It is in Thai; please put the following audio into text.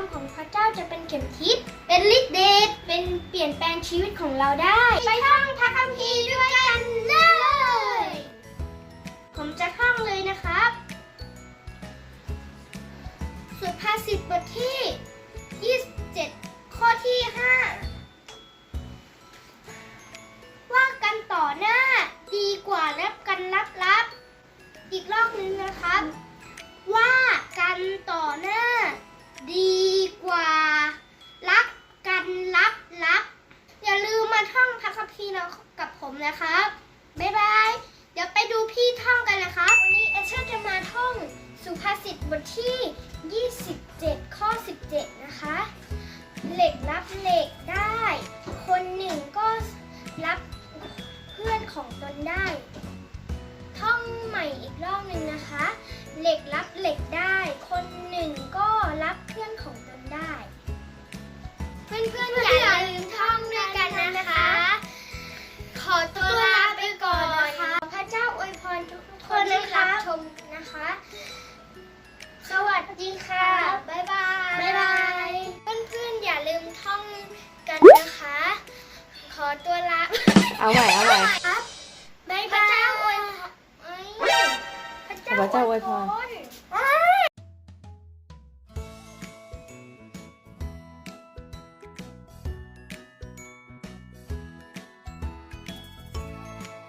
มของพระเจ้าจะเป็นเข็มทิศเป็นฤทธิ์เดชเป็นเปลี่ยนแปลงชีวิตของเราได้ ไปท่องพระคัมภีร์ด้วยกันเลย ผมจะท่องเลยนะครับ สุภาษิตบทที่ 27 ข้อที่ 5 ว่ากันต่อหน้าดีกว่ารับกันลับๆอีกรอบนึงนะครับ กับผมนะครับ บ๊ายบาย เดี๋ยวไปดูพี่ท่องกันนะครับ วันนี้เอเชอร์จะมาท่องสุภาษิตบทที่ 27 ข้อ 17 นะคะ เหล็กรับเหล็กได้ คนหนึ่งก็รับเพื่อนของตนได้ ท่องใหม่อีกรอบหนึ่งนะคะ เหล็กรับเหล็กได้ ตัวลาเอาใหม่เอาใหม่ครับบ๊ายบายพระเจ้าอวยพรพระเจ้าอวยพรร